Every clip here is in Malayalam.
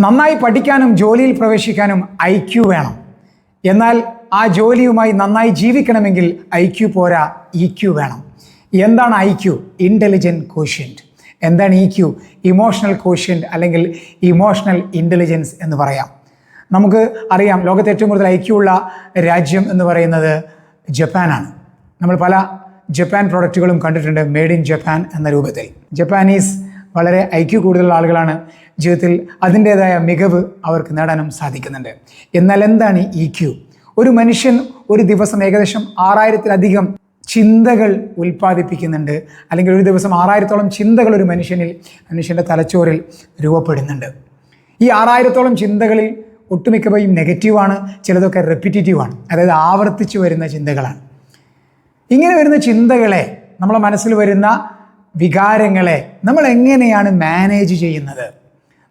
നന്നായി പഠിക്കാനും ജോലിയിൽ പ്രവേശിക്കാനും ഐ ക്യു വേണം. എന്നാൽ ആ ജോലിയുമായി നന്നായി ജീവിക്കണമെങ്കിൽ ഐ ക്യു പോരാ ഇ ക്യു വേണം. എന്താണ് ഐ ക്യു ഇന്റലിജന്റ് കോഷ്യന്റ് എന്താണ് ഇ ക്യു ഇമോഷണൽ കോഷ്യന്റ് അല്ലെങ്കിൽ ഇമോഷണൽ ഇന്റലിജൻസ് എന്ന് പറയാം. നമുക്ക് അറിയാം ലോകത്തെ ഏറ്റവും കൂടുതൽ ഐ ക്യു ഉള്ള രാജ്യം എന്ന് പറയുന്നത് ജപ്പാനാണ്. നമ്മൾ പല ജപ്പാൻ പ്രോഡക്റ്റുകളും കണ്ടിട്ടുണ്ട് മെയ്ഡ് ഇൻ ജപ്പാൻ എന്ന രൂപത്തിൽ. ജപ്പാനീസ് വളരെ ഐക്യു കൂടുതലുള്ള ആളുകളാണ് ജീവിതത്തിൽ അതിന്റേതായ മികവ് അവർക്ക് നേടാനും സാധിക്കുന്നുണ്ട്. എന്നാൽ എന്താണ് ഇ ക്യു? ഒരു മനുഷ്യൻ ഒരു ദിവസം ഏകദേശം ആറായിരത്തിലധികം ചിന്തകൾ ഉൽപ്പാദിപ്പിക്കുന്നുണ്ട്. അല്ലെങ്കിൽ ഒരു ദിവസം ആറായിരത്തോളം ചിന്തകൾ ഒരു മനുഷ്യനിൽ മനുഷ്യന്റെ തലച്ചോറിൽ രൂപപ്പെടുന്നുണ്ട്. ഈ ആറായിരത്തോളം ചിന്തകളിൽ ഒട്ടുമിക്കവയും നെഗറ്റീവാണ് ചിലതൊക്കെ റെപ്പിറ്റേറ്റീവാണ് അതായത് ആവർത്തിച്ച് വരുന്ന ചിന്തകളാണ്. ഇങ്ങനെ വരുന്ന ചിന്തകളെ നമ്മളെ മനസ്സിൽ വരുന്ന വികാരങ്ങളെ നമ്മൾ എങ്ങനെയാണ് മാനേജ് ചെയ്യുന്നത്?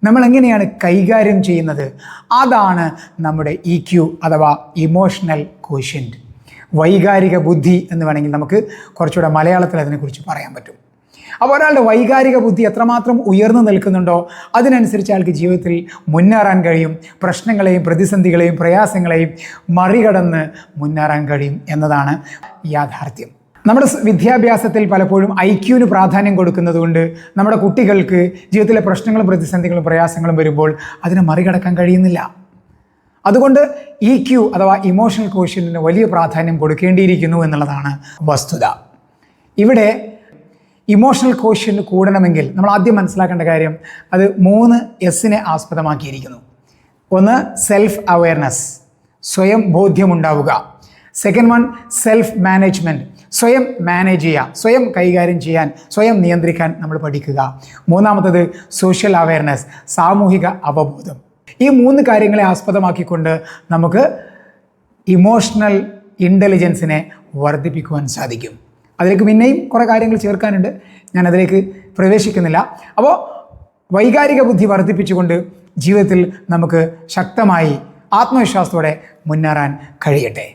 നമ്മൾ എങ്ങനെയാണ് കൈകാര്യം ചെയ്യുന്നത്? അതാണ് നമ്മുടെ ഇ ക്യു അഥവാ ഇമോഷണൽ കോഷ്യന്റ് വൈകാരിക ബുദ്ധി എന്ന് വേണമെങ്കിൽ നമുക്ക് കുറച്ചുകൂടെ മലയാളത്തിൽ അതിനെക്കുറിച്ച് പറയാൻ പറ്റും. അപ്പോൾ ഒരാളുടെ വൈകാരിക ബുദ്ധി എത്രമാത്രം ഉയർന്നു നിൽക്കുന്നുണ്ടോ അതിനനുസരിച്ച് അയാൾക്ക് ജീവിതത്തിൽ മുന്നേറാൻ കഴിയും പ്രശ്നങ്ങളെയും പ്രതിസന്ധികളെയും പ്രയാസങ്ങളെയും മറികടന്ന് മുന്നേറാൻ കഴിയും എന്നതാണ് യാഥാർത്ഥ്യം. നമ്മുടെ വിദ്യാഭ്യാസത്തിൽ പലപ്പോഴും ഐക്യുവിന് പ്രാധാന്യം കൊടുക്കുന്നതുകൊണ്ട് നമ്മുടെ കുട്ടികൾക്ക് ജീവിതത്തിലെ പ്രശ്നങ്ങളും പ്രതിസന്ധികളും പ്രയാസങ്ങളും വരുമ്പോൾ അതിനെ മറികടക്കാൻ കഴിയുന്നില്ല. അതുകൊണ്ട് ഇ ക്യു അഥവാ ഇമോഷണൽ കോഷ്യന്റിന് വലിയ പ്രാധാന്യം കൊടുക്കേണ്ടിയിരിക്കുന്നു എന്നുള്ളതാണ് വസ്തുത. ഇവിടെ ഇമോഷണൽ കോഷ്യന്റ് കൂടണമെങ്കിൽ നമ്മൾ ആദ്യം മനസ്സിലാക്കേണ്ട കാര്യം അത് മൂന്ന് എസ്സിനെ ആസ്പദമാക്കിയിരിക്കുന്നു. ഒന്ന് സെൽഫ് അവയർനെസ് സ്വയം ബോധ്യമുണ്ടാവുക സെക്കൻഡ് വൺ സെൽഫ് മാനേജ്മെന്റ് സ്വയം മാനേജ് ചെയ്യുക. സ്വയം കൈകാര്യം ചെയ്യാൻ സ്വയം നിയന്ത്രിക്കാൻ നമ്മൾ പഠിക്കുക. മൂന്നാമത്തത് സോഷ്യൽ അവയർനെസ് സാമൂഹിക അവബോധം. ഈ മൂന്ന് കാര്യങ്ങളെ ആസ്പദമാക്കിക്കൊണ്ട് നമുക്ക് ഇമോഷണൽ ഇന്റലിജൻസിനെ വർദ്ധിപ്പിക്കുവാൻ സാധിക്കും. അതിലേക്ക് പിന്നെയും കുറേ കാര്യങ്ങൾ ചേർക്കാനുണ്ട്. ഞാൻ അതിലേക്ക് പ്രവേശിക്കുന്നില്ല. അപ്പോൾ വൈകാരിക ബുദ്ധി വർദ്ധിപ്പിച്ചുകൊണ്ട് ജീവിതത്തിൽ നമുക്ക് ശക്തമായി ആത്മവിശ്വാസത്തോടെ മുന്നേറാൻ കഴിയട്ടെ.